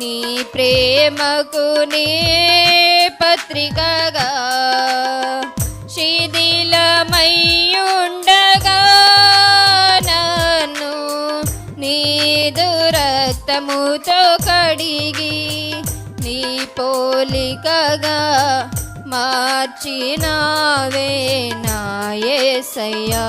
నీ ప్రేమకు నే పత్రికగా శిథిలమయ్యుండగా నన్ను నీ దురక్తముతో కడిగి నీ పోలికగా మార్చినావే నాయసయ్యా